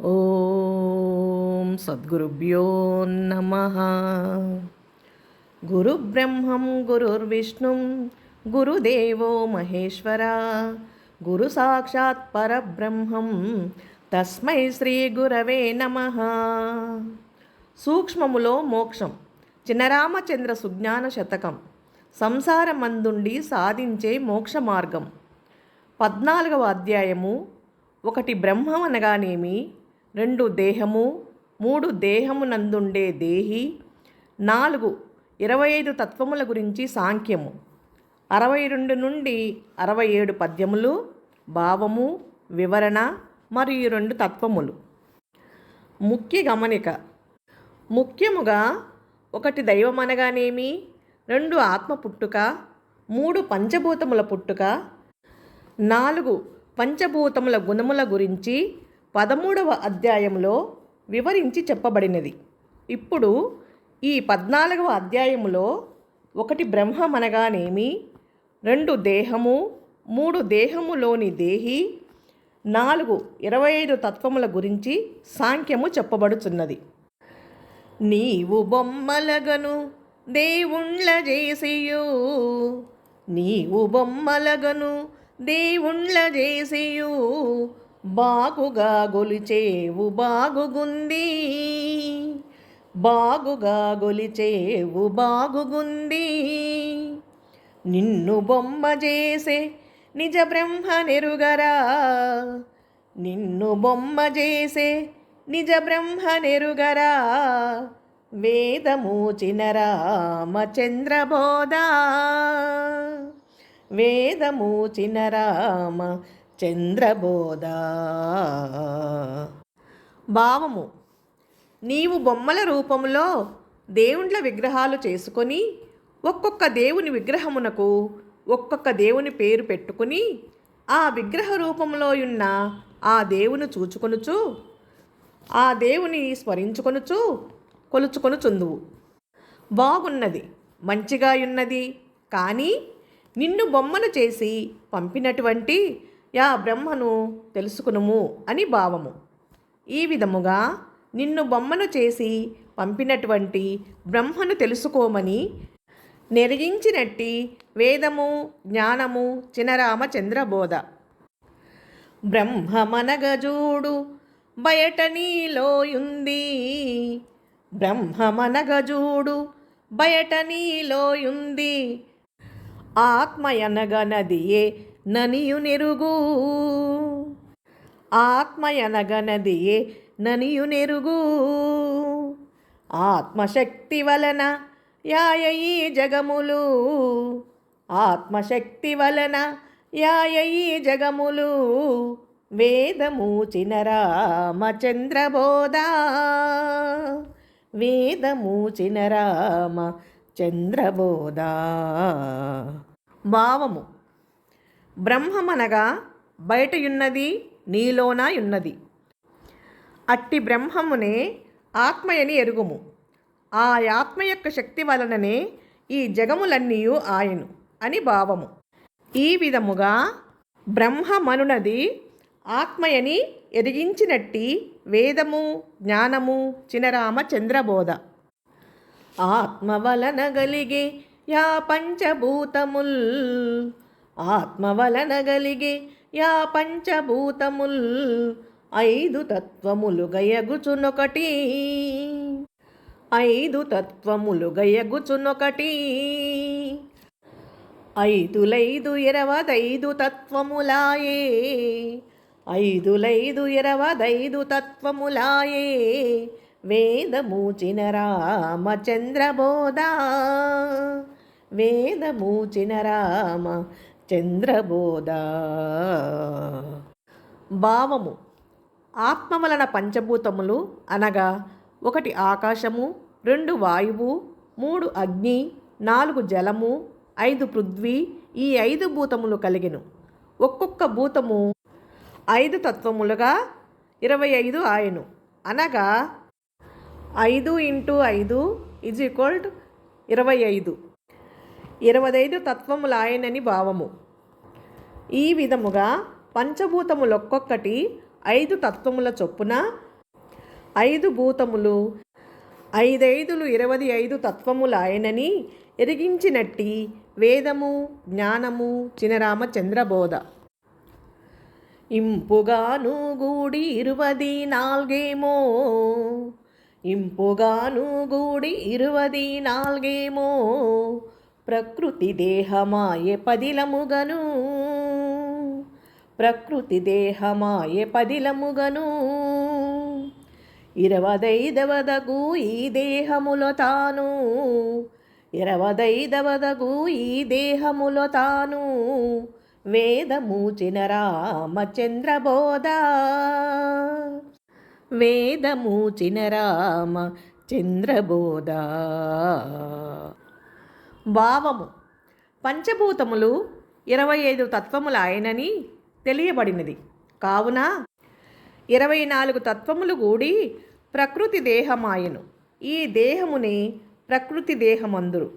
ఓం సద్గురుభ్యో నమ. గురుబ్రహ్మం గురుర్విష్ణుం గురుదేవో మహేశ్వర. గురు సాక్షాత్ పరబ్రహ్మం తస్మై శ్రీ గురవే నమ. సూక్ష్మములో మోక్షం చినరామచంద్ర సుజ్ఞాన శతకం సంసారమందుండి సాధించే మోక్ష మార్గం పద్నాలుగవ అధ్యాయము ఒకటి బ్రహ్మం అనగానేమి? రెండు దేహము మూడు దేహమునందుండే దేహి నాలుగు ఇరవై ఐదు తత్వముల గురించి సాంఖ్యము. అరవై రెండు నుండి అరవై ఏడు పద్యములు భావము వివరణ మరియు రెండు తత్వములు. ముఖ్య గమనిక. ముఖ్యముగా ఒకటి దైవం అనగానేమి రెండు ఆత్మ పుట్టుక మూడు పంచభూతముల పుట్టుక నాలుగు పంచభూతముల గుణముల గురించి పదమూడవ అధ్యాయంలో వివరించి చెప్పబడినది. ఇప్పుడు ఈ పద్నాలుగవ అధ్యాయములో ఒకటి బ్రహ్మమనగానేమి రెండు దేహము మూడు దేహములోని దేహి నాలుగు ఇరవై ఐదు తత్వముల గురించి సాంఖ్యము చెప్పబడుచున్నది. నీవు బొమ్మలగను దేవుండ్ల చేసియు. నీవు బొమ్మలగను దేవుండ్ల చేసియు. బాగుగా గొలిచేవు బాగుగుంది. బాగుగా గొలిచేవు బాగుగుంది. నిన్ను బొమ్మ చేసే నిజ బ్రహ్మ నెరుగరా. నిన్ను బొమ్మ చేసే నిజ బ్రహ్మ నెరుగరా. వేదమూచిన రామచంద్రబోధ వేదమూచిన రామ చంద్రబోధ. భావము. నీవు బొమ్మల రూపంలో దేవుండ్ల విగ్రహాలు చేసుకొని ఒక్కొక్క దేవుని విగ్రహమునకు ఒక్కొక్క దేవుని పేరు పెట్టుకుని ఆ విగ్రహ రూపంలో ఉన్న ఆ దేవుని చూచుకొనుచు ఆ దేవుని స్మరించుకొనుచు కొలుచుకొనుచుందువు. బాగున్నది మంచిగా ఉన్నది కానీ నిన్ను బొమ్మను చేసి పంపినటువంటి యా బ్రహ్మను తెలుసుకునుము అని భావము. ఈ విధముగా నిన్ను బొమ్మను చేసి పంపినటువంటి బ్రహ్మను తెలుసుకోమని నెరిగించినట్టి వేదము జ్ఞానము చినరామచంద్రబోధ బ్రహ్మమనగజూడు బయట నీలోయుంది బ్రహ్మమనగజూడు బయట నీలోయుంది ఆత్మయనగనదియే నదియే ననియునెరుగు ఆత్మయనగనదియే ననియునెరుగు ఆత్మశక్తి వలన యాయ ఈ జగములు. ఆత్మశక్తి వలన యాయ ఈ జగములు. వేదమూచిన రామచంద్రబోధ వేదమూచిన రామ చంద్రబోధ భావము. బ్రహ్మమనగా బయటయున్నది నీలోన అట్టి బ్రహ్మమునే ఆత్మయని ఎరుగుము. ఆ ఆత్మ యొక్క శక్తి వలననే ఈ జగములన్నీయు ఆయను అని భావము. ఈ విధముగా బ్రహ్మమనునది ఆత్మయని ఎరిగించినట్టి వేదము జ్ఞానము చినరామ చంద్రబోధ. ఆత్మ వలన గలిగే యా పంచభూతముల్ ఆత్మ వలన గలిగే యా పంచభూతముల్ ఐదు తత్వములు గయగుచునొకటి. ఐదు తత్వములు గయగుచునొకటి. ఐదులైదు ఇరవదైదు తత్వములాయే. ఐదులైదు ఇరవదైదు తత్వములాయే. వేదమూచిన రామచంద్రబోధ. వేదమూచిన రామ చంద్రబోధ. భావము. ఆత్మ వలన పంచభూతములు అనగా ఒకటి ఆకాశము రెండు వాయువు మూడు అగ్ని నాలుగు జలము ఐదు పృథ్వీ ఈ ఐదు భూతములు కలిగిను. ఒక్కొక్క భూతము ఐదు తత్వములుగా ఇరవై ఐదు ఆయను. అనగా ఐదు ఇంటూ ఐదు ఇజ్ ఈక్వల్ ఇరవై ఐదు. ఇరవదైదు తత్వములాయనని భావము. ఈ విధముగా పంచభూతములొక్కొక్కటి ఐదు తత్వముల చొప్పున ఐదు భూతములు ఐదైదులు ఇరవై ఐదు తత్వములాయనని ఎరిగించినట్టి వేదము జ్ఞానము చినరామ చంద్రబోధ ఇంపుగాను గూడి ఇరువది నాల్గేమో ఇంపుగాను గూడి ఇరువది నాల్గేమో ప్రకృతి దేహమాయే పదిలముగను. ప్రకృతి దేహమాయే పదిలముగను. ఇరవదైదవదగు ఈ దేహములో తాను. ఇరవదైదవదగు ఈ దేహములో తాను. వేదమూచిన రామచంద్రబోధ. వేదమూచిన రామ చంద్రబోధ భావము. పంచభూతములు ఇరవై ఐదు తత్వములు ఆయనని తెలియబడినది. కావున ఇరవై నాలుగు తత్వములు కూడి ప్రకృతి దేహమాయను. ఈ దేహముని ప్రకృతి దేహమందురు.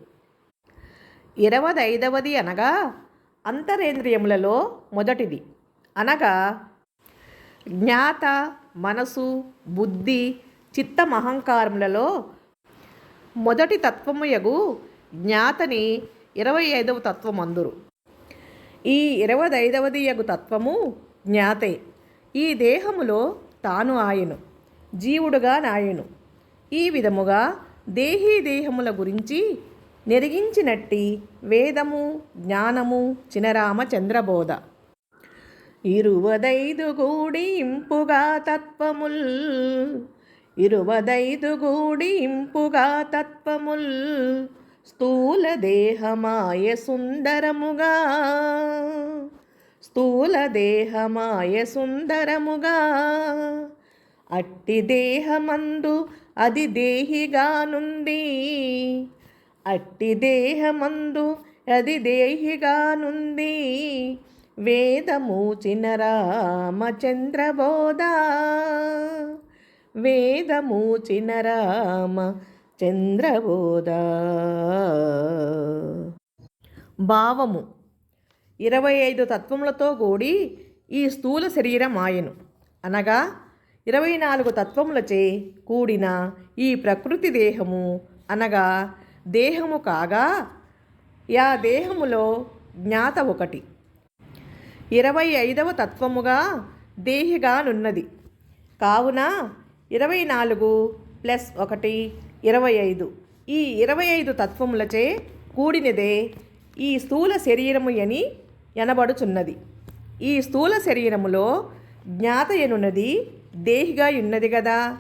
ఇరవదైదవది అనగా అంతరేంద్రియములలో మొదటిది. అనగా జ్ఞాత మనసు బుద్ధి చిత్తమహంకారములలో మొదటి తత్వము యగు జ్ఞాతని ఇరవై ఐదవ తత్వమందురు ఈ ఇరవదైదవది యగు తత్వము జ్ఞాతే. ఈ దేహములో తాను ఆయను జీవుడుగా నాయను. ఈ విధముగా దేహీ దేహముల గురించి నెరిగించినట్టి వేదము జ్ఞానము చినరామ చంద్రబోధ. ఇరువదైదు గూడింపుగా తత్వముల్ ఇరువదైదు గూడింపుగా తత్వముల్ స్థూల దేహమాయ సుందరముగా. స్థూల దేహమాయ సుందరముగా. అట్టి దేహమందు అది దేహిగానుంది అట్టి దేహమందు అది దేహిగానుంది వేదమూచిన రామచంద్రబోధ. వేదమూచిన రామ చంద్రబోధ. భావము. ఇరవై ఐదు తత్వములతో కూడి ఈ స్థూల శరీరం ఆయను. అనగా ఇరవై నాలుగు తత్వములచే కూడిన ఈ ప్రకృతి దేహము. అనగా దేహము కాగా యా దేహములో జ్ఞాత ఒకటి. ఇరవై ఐదవ తత్వముగా దేహిగానున్నది. కావున ఇరవై నాలుగు ప్లస్ ఒకటి ఇరవై ఐదు. ఈ ఇరవై ఐదు తత్వములచే కూడినదే ఈ స్థూల శరీరము అని ఎనబడుచున్నది. ఈ స్థూల శరీరములో జ్ఞాత ఎనున్నది దేహిగా ఉన్నది కదా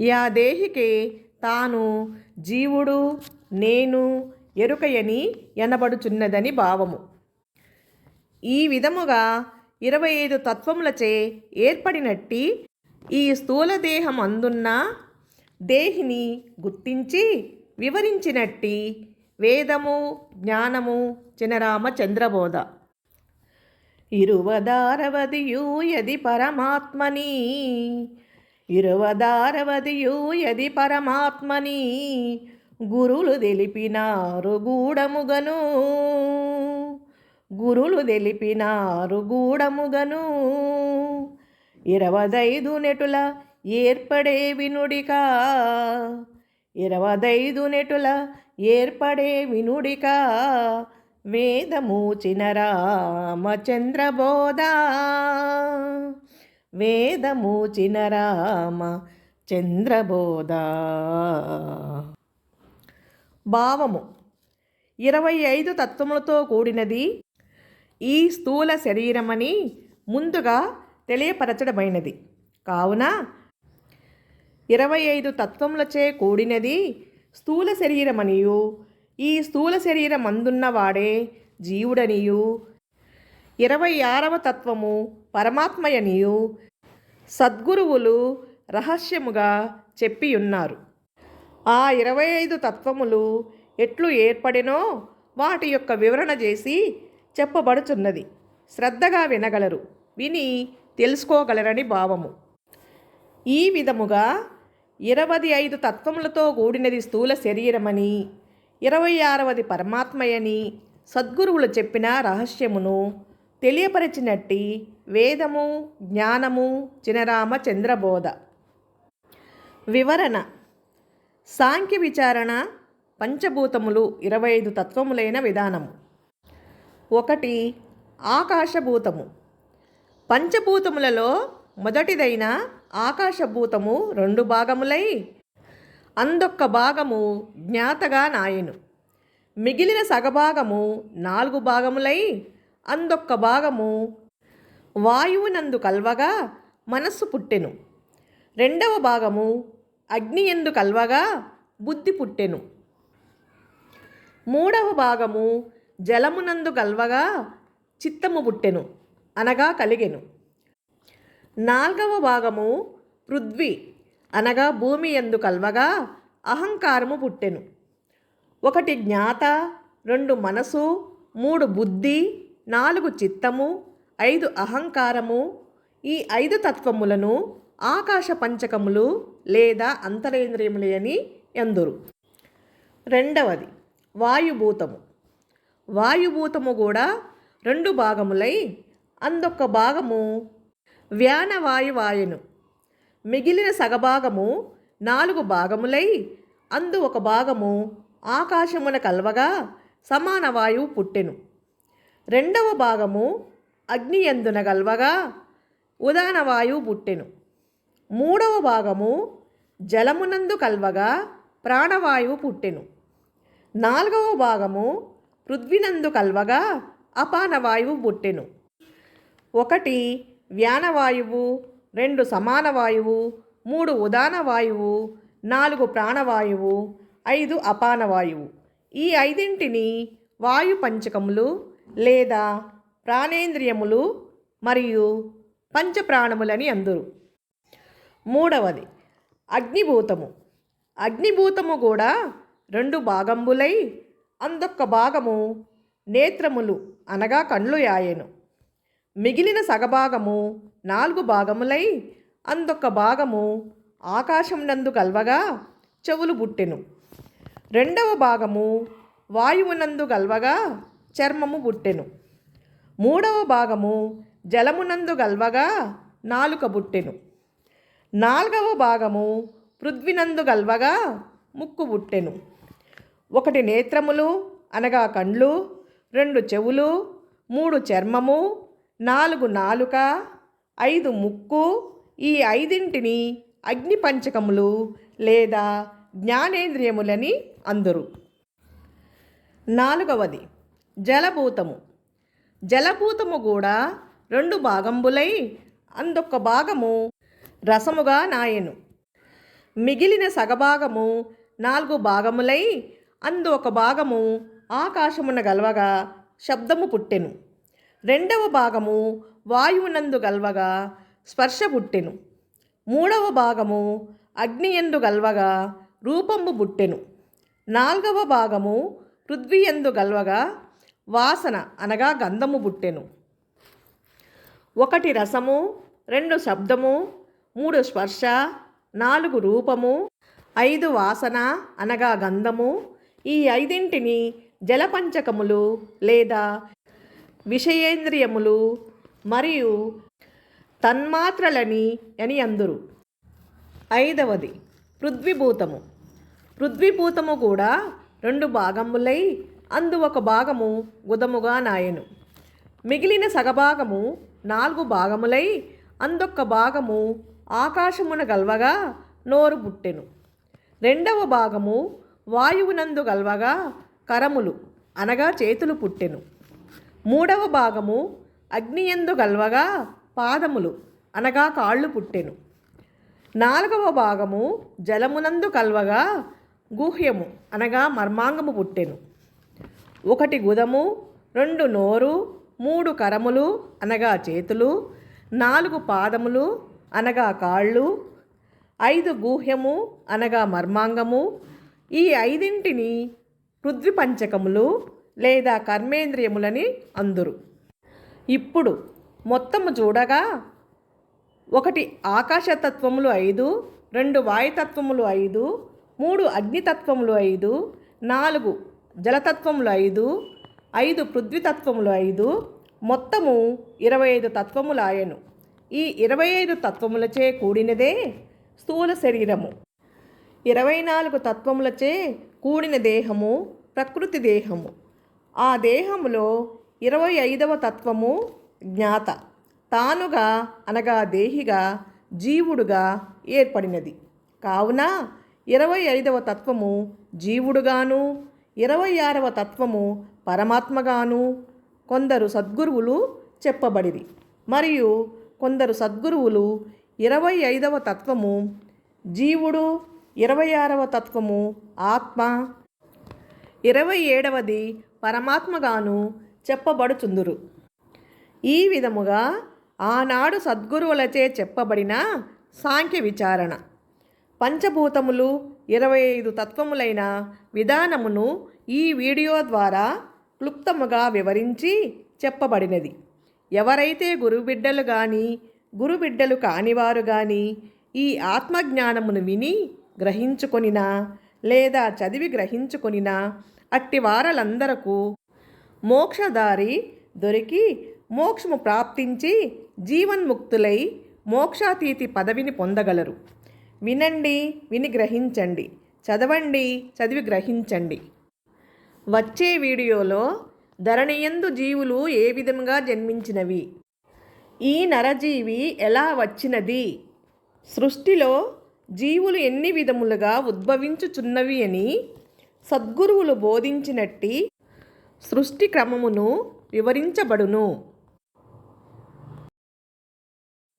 యా దేహికే తాను జీవుడు నేను ఎరుకయని ఎనబడుచున్నదని భావము. ఈ విధముగా ఇరవై ఐదు తత్వములచే ఏర్పడినట్టి ఈ స్థూల దేహం అందున్న దేహిని గుర్తించి వివరించినట్టి వేదము జ్ఞానము చినరామ చంద్రబోధ ఇరువదారవదియూ యది పరమాత్మని ఇరువదారవదియూ యది పరమాత్మని గురులు తెలిపినారు గూడముగను గురులు తెలిపినారు గూడముగను ఇరవదైదు నెటుల ఏర్పడే వినుడికా. ఇరవదైదు నెటుల ఏర్పడే వినుడికా. వేదమూచిన రామచంద్రబోధ వేదమూచిన రామ చంద్రబోధ భావము. ఇరవై ఐదు తత్వములతో కూడినది ఈ స్థూల శరీరమని ముందుగా తెలియపరచడమైనది. కావున ఇరవై ఐదు తత్వములచే కూడినది స్థూల శరీరమనియు. ఈ స్థూల శరీరం అందున్నవాడే జీవుడనియు. ఇరవై ఆరవ తత్వము పరమాత్మయనియు. సద్గురువులు రహస్యముగా చెప్పియున్నారు. ఆ ఇరవై ఐదు తత్వములు ఎట్లు ఏర్పడినో వాటి యొక్క వివరణ చేసి చెప్పబడుచున్నది. శ్రద్ధగా వినగలరు. విని తెలుసుకోగలరని భావము. ఈ విధముగా ఇరవై ఐదు తత్వములతో కూడినది స్థూల శరీరమని ఇరవై ఆరవది పరమాత్మయని సద్గురువులు చెప్పిన రహస్యమును తెలియపరిచినట్టి వేదము జ్ఞానము చినరామ చంద్రబోధ. వివరణ సాంఖ్య విచారణ పంచభూతములు ఇరవై ఐదు తత్వములైన విధానము. ఒకటి ఆకాశభూతము. పంచభూతములలో మొదటిదైన ఆకాశభూతము రెండు భాగములై అందొక్క భాగము జ్ఞాతగా నాయను. మిగిలిన సగభాగము నాలుగు భాగములై అందొక్క భాగము వాయువునందు కల్వగా మనస్సు పుట్టెను. రెండవ భాగము అగ్ని ఎందు కల్వగా బుద్ధి పుట్టెను. మూడవ భాగము జలమునందు కల్వగా చిత్తము పుట్టెను అనగా కలిగెను. నాల్గవ భాగము పృథ్వీ. అనగా భూమి ఎందు కల్వగా అహంకారము పుట్టెను. ఒకటి జ్ఞాత రెండు మనసు మూడు బుద్ధి నాలుగు చిత్తము ఐదు అహంకారము. ఈ ఐదు తత్వములను ఆకాశ పంచకములు లేదా అంతరేంద్రియములు అని ఎందురు రెండవది వాయుభూతము. వాయుభూతము కూడా రెండు భాగములై అందొక్క భాగము వ్యానవాయువాయును. మిగిలిన సగభాగము నాలుగు భాగములై అందు ఒక భాగము ఆకాశమున కల్వగా సమాన వాయువు పుట్టెను. రెండవ భాగము అగ్నియందున కల్వగా ఉదాన వాయువు పుట్టెను. మూడవ భాగము జలమునందు కల్వగా ప్రాణవాయువు పుట్టెను. నాలుగవ భాగము పృథ్వినందు కల్వగా అపానవాయువు పుట్టెను. ఒకటి వ్యానవాయువు రెండు సమాన వాయువు మూడు ఉదాన వాయువు నాలుగు ప్రాణవాయువు ఐదు అపాన వాయువు ఈ ఐదింటిని వాయు పంచకములు లేదా ప్రాణేంద్రియములు మరియు పంచప్రాణములని అందురు. మూడవది అగ్నిభూతము. అగ్నిభూతము కూడా రెండు భాగంబులై అందొక్క భాగము నేత్రములు అనగా కండ్లు యాయెను. మిగిలిన సగభాగము నాలుగు భాగములై అందొక్క భాగము ఆకాశమునందు కల్వగా చెవులు పుట్టెను. రెండవ భాగము వాయువునందు గల్వగా చర్మము పుట్టెను. మూడవ భాగము జలమునందు గల్వగా నాలుక బుట్టెను నాలుగవ భాగము పృథ్వినందు గల్వగా ముక్కు బుట్టెను ఒకటి నేత్రములు అనగా కండ్లు రెండు చెవులు మూడు చర్మము నాలుగు నాలుక ఐదు ముక్కు ఈ ఐదింటిని అగ్ని పంచకములు లేదా జ్ఞానేంద్రియములని అందరు. నాలుగవది జలభూతము. జలభూతము కూడా రెండు భాగంబులై అందొక్క భాగము రసముగా నాయెను. మిగిలిన సగభాగము నాలుగు భాగములై అందు ఒక భాగము ఆకాశమున గలవగా శబ్దము పుట్టెను. రెండవ భాగము వాయువునందు గల్వగా స్పర్శ పుట్టెను. మూడవ భాగము అగ్నియందు గల్వగా రూపంబు బుట్టెను నాల్గవ భాగము పృథ్వీయందు గల్వగా వాసన అనగా గంధము బుట్టెను ఒకటి రసము రెండు శబ్దము మూడు స్పర్శ నాలుగు రూపము ఐదు వాసన అనగా గంధము. ఈ ఐదింటిని జలపంచకములు లేదా విషయేంద్రియములు మరియు తన్మాత్రలని అని అందురు. ఐదవది పృథ్వీభూతము. పృథ్వీభూతము కూడా రెండు భాగములై అందు ఒక భాగము గుదముగా నాయను. మిగిలిన సగభాగము నాలుగు భాగములై అందొక్క భాగము ఆకాశమున గల్వగా నోరు పుట్టెను. రెండవ భాగము వాయువునందు గల్వగా కరములు అనగా చేతులు పుట్టెను. మూడవ భాగము అగ్నియందు గల్వగా పాదములు అనగా కాళ్ళు పుట్టెను. నాలుగవ భాగము జలమునందు కల్వగా గుహ్యము అనగా మర్మాంగము పుట్టెను. ఒకటి గుదము రెండు నోరు మూడు కరములు అనగా చేతులు నాలుగు పాదములు అనగా కాళ్ళు ఐదు గుహ్యము అనగా మర్మాంగము ఈ ఐదింటిని పృథ్వీ పంచకములు లేదా కర్మేంద్రియములని అందురు. ఇప్పుడు మొత్తము చూడగా ఒకటి ఆకాశతత్వములు ఐదు రెండు వాయుతత్వములు ఐదు మూడు అగ్నితత్వములు ఐదు నాలుగు జలతత్వములు ఐదు ఐదు పృథ్వీతత్వములు ఐదు మొత్తము ఇరవై ఐదు తత్వములాయను. ఈ ఇరవై ఐదు తత్వములచే కూడినదే స్థూల శరీరము. ఇరవై నాలుగు తత్వములచే కూడిన దేహము ప్రకృతి దేహము. ఆ దేహములో ఇరవై ఐదవ తత్వము జ్ఞాత. తానుగా అనగా దేహిగా జీవుడుగా ఏర్పడినది. కావున ఇరవై ఐదవ తత్వము జీవుడుగాను ఇరవై ఆరవ తత్వము పరమాత్మగాను కొందరు సద్గురువులు చెప్పబడిరి. మరియు కొందరు సద్గురువులు ఇరవై ఐదవ తత్వము జీవుడు ఇరవై ఆరవ తత్వము ఆత్మ ఇరవై ఏడవది పరమాత్మగాను చెప్పబడుచుందురు. ఈ విధముగా ఆనాడు సద్గురువులచే చెప్పబడిన సాంఖ్య విచారణ పంచభూతములు ఇరవై ఐదు తత్వములైన విధానమును ఈ వీడియో ద్వారా క్లుప్తముగా వివరించి చెప్పబడినది. ఎవరైతే గురుబిడ్డలు కానీ గురుబిడ్డలు కానివారు కానీ ఈ ఆత్మజ్ఞానమును విని గ్రహించుకొనినా లేదా చదివి గ్రహించుకొనినా అట్టి వారలందరకు మోక్షదారి దొరికి మోక్షము ప్రాప్తించి జీవన్ముక్తులై మోక్షాతీతి పదవిని పొందగలరు. వినండి విని గ్రహించండి. చదవండి చదివి గ్రహించండి. వచ్చే వీడియోలో ధరణియందు జీవులు ఏ విధంగా జన్మించినవి? ఈ నరజీవి ఎలా వచ్చినది? సృష్టిలో జీవులు ఎన్ని విధములుగా ఉద్భవించుచున్నవి అని సద్గురువులు బోధించినట్టి సృష్టి క్రమమును వివరించబడును.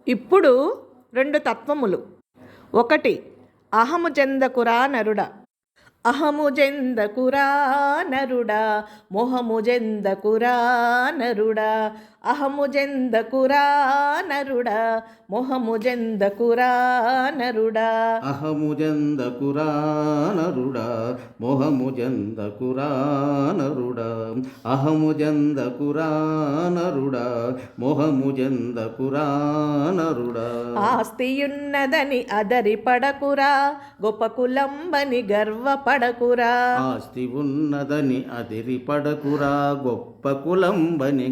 ఇప్పుడు రెండు తత్వములు. ఒకటి అహము చెందకురా నరుడ. అహము జెందకురా నరుడా మొహము జెందకురా నరుడా. అహము జెందకురా నరుడా మొహము జెందకురా నరుడా. అహముజందకురా నరుడా మొహముజందకురా నరుడా. అహముజందకురా నరుడా మొహముజందకురా నరుడా. ఆస్తియున్నదని అదరి పడకురా గొప్ప కులంబని గర్వపడకురా. ఆస్తి ఉన్నదని అదిరి పడకురా గొప్ప కులంబని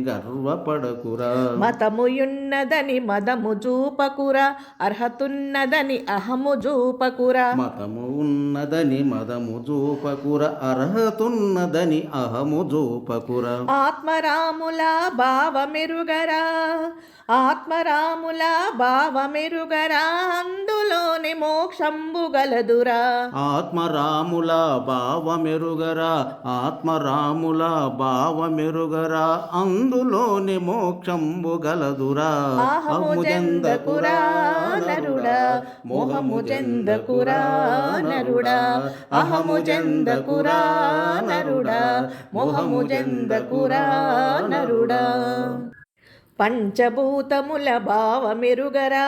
గర్వపడకురా మతముయున్నదని మదము చూపకురా అర్హతున్నదని అహము చూపకురా మతము ఉన్నదని మదము జూపకుర అర్హతున్నదని అహము జూపకుర. ఆత్మరాముల భావమెరుగరా ఆత్మరాముల భావమెరుగరా అందులోని మోక్షంబు గలదురా. ఆత్మరాముల భావమెరుగరా ఆత్మరాముల భావమెరుగరా అందులోని మోక్షంబు గలదురా అహము జందకురా నరుడా మోహము జందకురా నరుడా అహము జందకురా నరుడా మోహము జందకురా నరుడా. పంచభూతముల భావమెరుగరా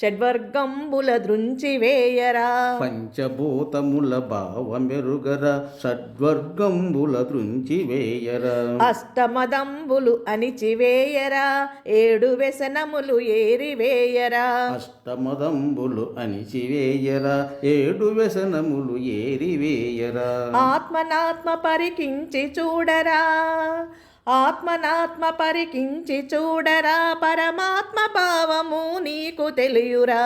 షడ్వర్గంబుల దృంచి వేయరా పంచభూతముల భావమెరుగరా షడ్వర్గంబుల దృంచి వేయరా అష్టమదంబులు అణిచివేయరా ఏడు వ్యసనములు ఏరివేయరా. అష్టమదంబులు అణిచివేయరా ఏడు వ్యసనములు ఏరివేయరా. ఆత్మనాత్మ పరికించి చూడరా. ఆత్మనాత్మ పరికించి చూడరా పరమాత్మ భావము నీకు తెలియురా.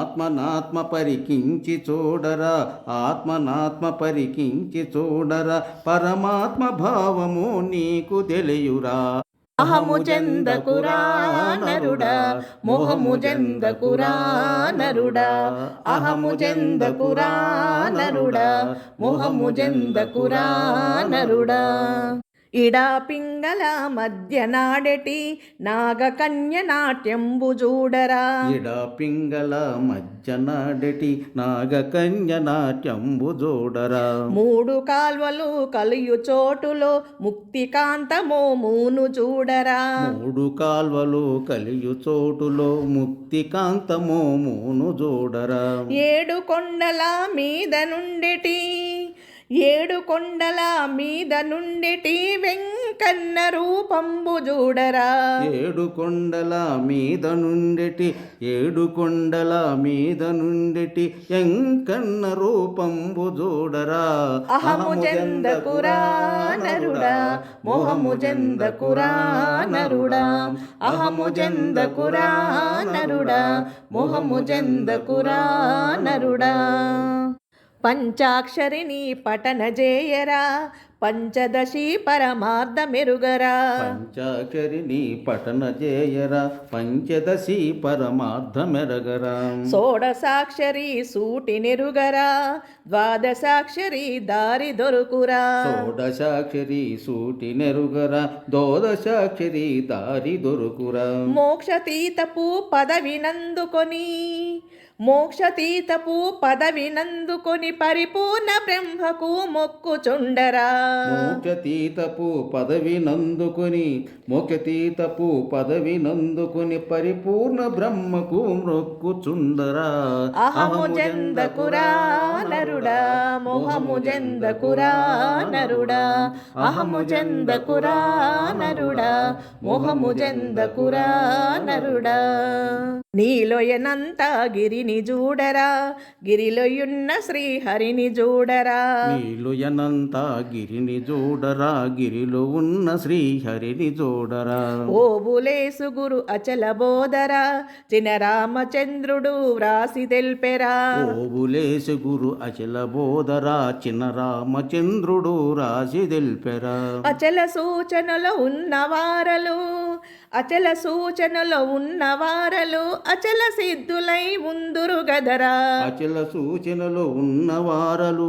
ఆత్మనాత్మ పరికించి చూడరా ఆత్మనాత్మ పరికించి చూడరా పరమాత్మ భావము నీకు తెలియురా. అహము చెందకురా నరుడా మోహము చెందకురా నరుడా. అహము చెందకురా నరుడా మోహము చెందకురా నరుడా. ఇడా పింగళ మధ్య నాడెటి నాగకన్య నాట్యంబు చూడరా ఇడ పింగళ మధ్యనాడటి నాగకన్య నాట్యంబు జోడరా మూడు కాల్వలు కలియు చోటులో ముక్తి కాంతమో మూను చూడరా. మూడు కాల్వలు కలియు చోటులో ముక్తి కాంతమో మూను జోడరా ఏడు కొండల మీద నుండిటి ఏడు కొండల మీద నుండిటి వెంకన్న రూపంబు చూడరా. ఏడు కొండల మీద నుండిటి ఏడు కొండల మీద నుండిటి ఎంకన్న రూపంబు జోడరా అహము జందకురా నరుడా మోహము జందకురా నరుడా అహము జందకురా నరుడా మోహము జందకురా నరుడా పంచాక్షరిని పఠన జేయరా పంచదశి పరమార్థ మెరుగరా పంచాకరిని పఠన చేయరా పంచదశి పరమార్థమెరగరా. షోడసాక్షరి సూటి నెరుగరా ద్వాదశాక్షరి దారి దొరుకురా. షోడశాక్షరి సూటి నెరుగరా దోదశాక్షరి దారి దొరుకురా. మోక్షతీతపు పదవినందుకొని మోక్షతీతపు పదవినందుకొని పరిపూర్ణ బ్రహ్మకు మొక్కుచుండరా. మోక్షతీతపు పదవి నందుకొని మోక్షతీతపు పదవి నందుకొని పరిపూర్ణ బ్రహ్మకు మొక్కుచుందరా అహము జందకురా నరుడా మోహము జందకురా నరుడా అహము జందకురా నరుడా మోహము జందకురా నరుడా. నీలోయనంత గిరిని చూడరా గిరిలోయున్న శ్రీహరిని చూడరా నీళ్ళు ఎనంత గిరిని చూడరా గిరిలో ఉన్న శ్రీహరిని చూడరా ఓబులేసు గురు అచల బోధరా చిన రామచంద్రుడు వ్రాసి తెల్పెరా. ఓబులేసు గురు అచల బోధరా చిన్న రామచంద్రుడు రాసి తెల్పెరా. అచల సూచనలో ఉన్నవారలు అచల సూచనలో ఉన్నవారలు అచల సిద్ధులై ఉందురు గదరా. అచల సూచనలో ఉన్నవారలు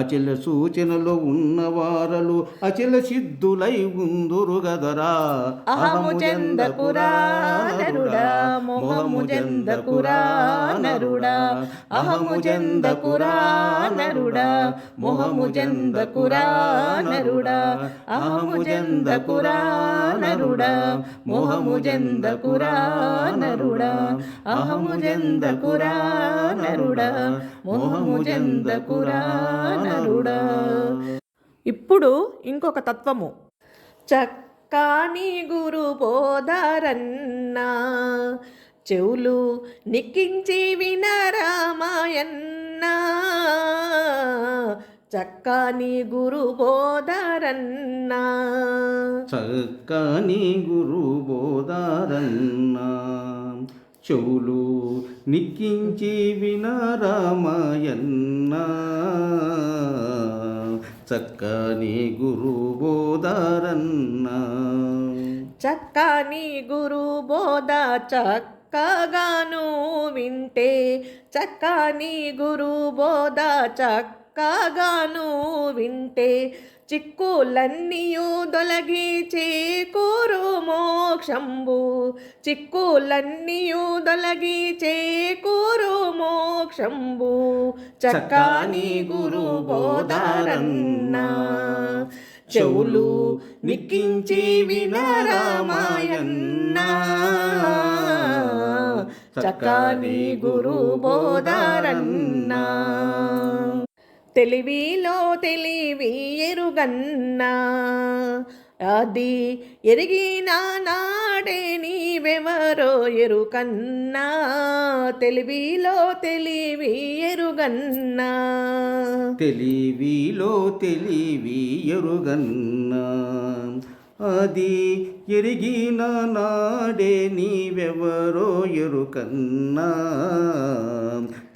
అచల సూచనలో ఉన్నవారలు అచల సిద్ధులై ఉందురు గదరా. అహము జందకురా నరుడా మొహము జందకురా నరుడా అహము జందకురా నరుడా మొహము జందకురా నరుడా అహము జందకురా నరుడా. మొహము జందకురా నరుడా అహము జందకురా నరుడా మొహము జందకురా నరుడా ఇప్పుడు ఇంకొక తత్వము. చక్కాని గురు పోదారన్నా చెవులు నిక్కించి వినరామాయన్నా. చక్కాని గురు బోధారన్నా చక్కని గురు బోధారన్నా చెవులు నిక్కించి వినరామాయన్నా. చక్కని గురు బోధారన్నా చక్కని గురు బోధ చక్కగాను వింటే. చక్కని గురు బోధ చక్కగాను వింటే చిక్కులన్నీయు దొలగి చేకూరు మోక్షంబు. చిక్కులన్నీయు దొలగి చేకూరు మోక్షంబు. చక్కని గురు బోధారన్నా. చెవులు నిక్కించి వినరామాయన్న. చక్కని గురు బోధారన్నా. తెలివిలో తెలివి ఎరుగన్నా అది ఎరిగిన నాడే నీవెవరో ఎరుకన్నా తెలివిలో తెలివి ఎరుగన్నా. తెలివిలో తెలివి ఎరుగన్నా. అది ఎరిగిన నాడే నీవెవరో ఎరుకన్నా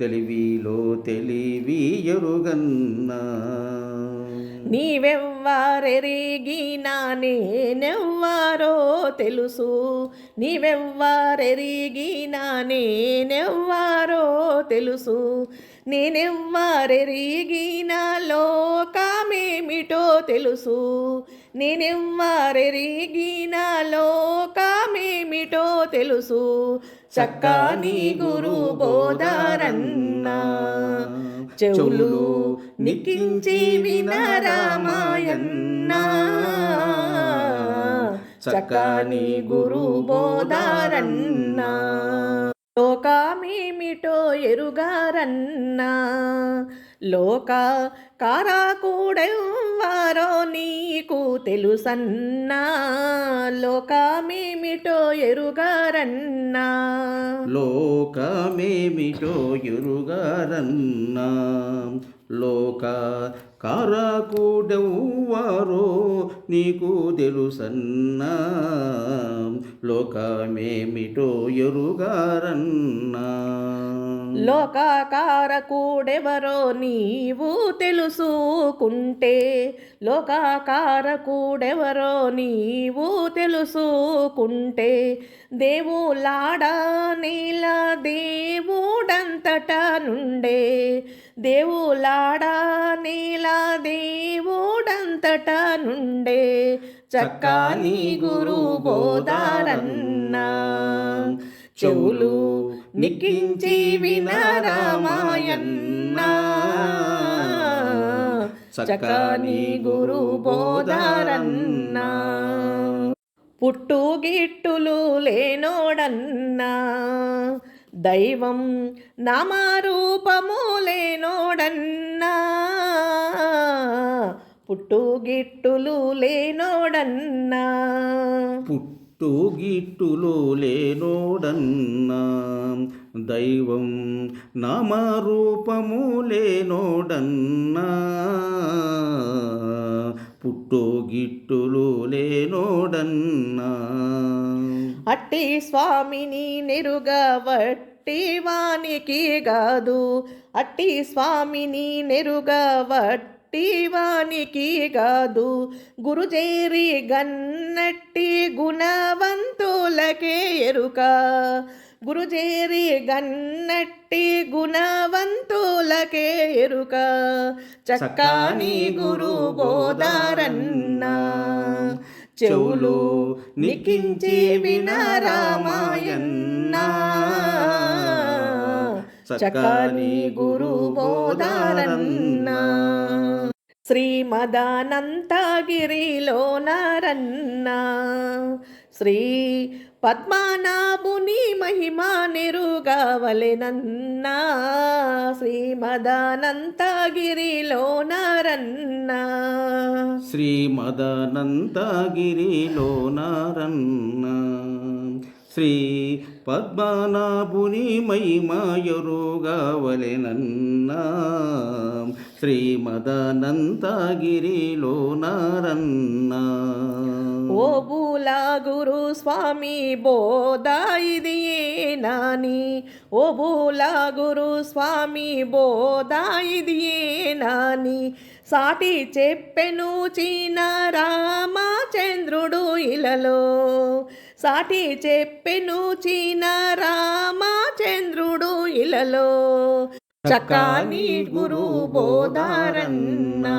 తెలివిలో తెలివి ఎరుగన్నా. నీవెవ్వారెరిగినా నేనెవ్వారో తెలుసు. నీవెవ్వారెరిగినా నేనెవ్వారో తెలుసు. నేనెవ్వారెరిగినా లోకమేమిటో తెలుసు. నేనెవ్వారెరిగినా లోకమేమిటో తెలుసు. చక్కని గురు బోధారన్నా చెవులు నిక్కించి వినరామాయన్నా చక్కని గురు బోధారన్న లోకమేమిటో ఎరుగారన్నా. లోక కారాకూడెవ్వారో నీకు తెలుసన్నా? లోకమేమిటో ఎరుగారన్నా? లోకమేమిటో ఎరుగారన్నా? లోక కారకూడెవ్వారో నీకు తెలుసన్నా? లోకమేమిటో ఎరుగారన్నా? లోకాకారకుడెవరో నీవు తెలుసుకుంటే లోకాకారకుడెవరో నీవు తెలుసుకుంటే దేవులాడా నీల దేవుడంతట నుండే దేవులాడా నీల దేవుడంతట నుండే చక్కని గురు బోధారన్నా చెవులు నిక్కించి వినరామాయన్న. చక్కని గురు బోధారన్నా. పుట్టు గిట్టులు లేనోడన్నా. దైవం నామారూపము లేనోడన్నా. పుట్టు గిట్టులు లేనోడన్నా పుట్టు గిట్టులు లేనోడన్నా దైవం నామరూపము లేనోడన్నా పుట్టు గిట్టులు లేనోడన్నా. అట్టి స్వామిని నెరుగవట్టి వానికి కాదు అట్టి స్వామిని నెరుగవట్టి వానికి కాదు. గురుజేరి గన్నట్టి గుణవంతులకే ఎరుక. గురుజేరి గన్నట్టి గుణవంతులకే ఎరుక. చక్కని గురు బోధారన్నా చెవులు నికించి వినరామాయన్నా చక్కని గురు బోధారన్నా శ్రీమదానంతగిరిలో నరన్నా శ్రీ పద్మనాభుని మహిమ నిరుగవలెనన్నా. శ్రీమదానంతగిరిలో నరన్నా శ్రీమదనంతగిరిలో నారన్న శ్రీ పద్మనాభుని మహిమయరుగవలెనన్నా శ్రీమదనంతగిరిలో నారన్న ఓ బూలా గురు స్వామి బోధ ఇది నాని? ఓ బూలా గురు స్వామి బోధ ఇది నాని? సాటి చెప్పెను చీన రామచంద్రుడు ఇలలో. సాటి చెప్పెను చీన రామచంద్రుడు ఇలలో. చక్కని గురు బోధారన్నా.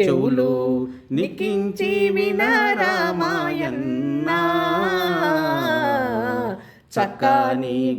చెవులు నిక్కించి వినరామాయన్నా. చక్కని